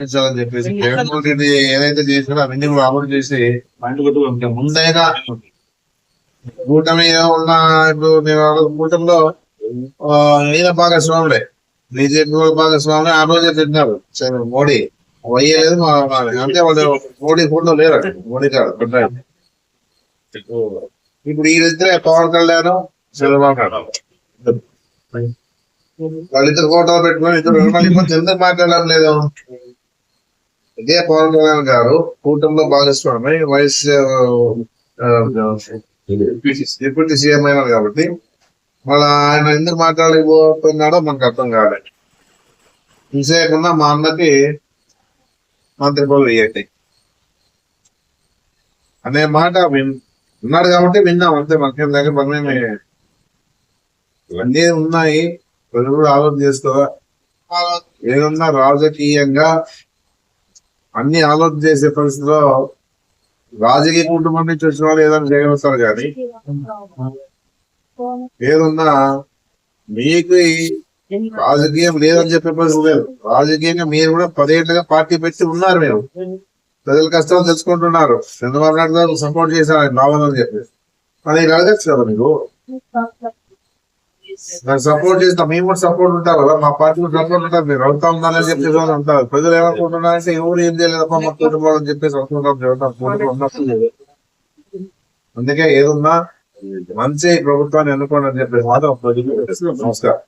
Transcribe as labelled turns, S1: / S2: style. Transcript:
S1: అని చెప్పేసి జగన్మోహన్ రెడ్డి ఏదైతే చేసినా అవన్నీ కూడా అమలు చేసి ముందైనా కూటమి ఉన్న ఇప్పుడు నేను కూటమిలో ఈయన భాగస్వాములే. బీజేపీ కూడా భాగస్వామి ఆ రోజే తిన్నారు సరే, మోడీ. వయ్యలేదు మా మా- అంటే వాళ్ళు మోడీ ఫోటో లేరు. మోడీ కాదు. ఇప్పుడు వీళ్ళిద్దరే పవన్ కళ్యాణ్ చంద్రబాబు నాయుడు. వాళ్ళిద్దరు ఫోటో పెట్టుకొని ఇద్దరు మళ్ళీ ఎందుకు మాట్లాడడం లేదు? ఇదే పవన్ కళ్యాణ్ గారు కూటమిలో భాగస్వామి వైఎస్ డిప్యూటీ సీఎం అయినారు కాబట్టి మళ్ళీ ఆయన ఎందుకు మాట్లాడలేకపోతున్నాడో మనకు అర్థం కాలేదు ఇంతసేపున్నా మా అన్నకి మంత్రి పదవి ఇవ్వండి అనే మాట విన్ ఉన్నారు కాబట్టి విన్నాం. అంతే మనకేం దగ్గర మనమే ఇవన్నీ ఉన్నాయి. ప్రజలు ఆలోచన చేసుకో. ఏదన్నా రాజకీయంగా అన్ని ఆలోచన చేసే పరిస్థితిలో రాజకీయ కుటుంబం నుంచి వచ్చిన వాళ్ళు ఏదైనా చేయగలుగుతారు కానీ ఏదన్నా మీకు రాజకీయం లేదని చెప్పే పరిస్థితి లేదు. రాజకీయంగా మీరు కూడా పదేళ్ళుగా పార్టీ పెట్టి ఉన్నారు మీరు. ప్రజల కష్టాలు తెలుసుకుంటున్నారు. చంద్రబాబు నాయుడు గారు సపోర్ట్ చేశారు ఆయన రావాలని చెప్పి అది అడగచ్చు కదా మీరు నాకు సపోర్ట్ చేస్తా మేము కూడా సపోర్ట్ ఉంటారు కదా మా పార్టీ కూడా సపోర్ట్ ఉంటారు మీరు అవుతా ఉండాలని చెప్పేసి వాళ్ళు అంటారు ప్రజలు ఏమనుకుంటున్నారంటే ఎవరు ఏం చేయలేదమ్మా మా కుటుంబం అని చెప్పేసి అనుకుంటాం. అందుకే ఏదున్నా మంచి ప్రభుత్వాన్ని ఎన్నుకోండి అని చెప్పేసి మాత్రం నమస్కారం.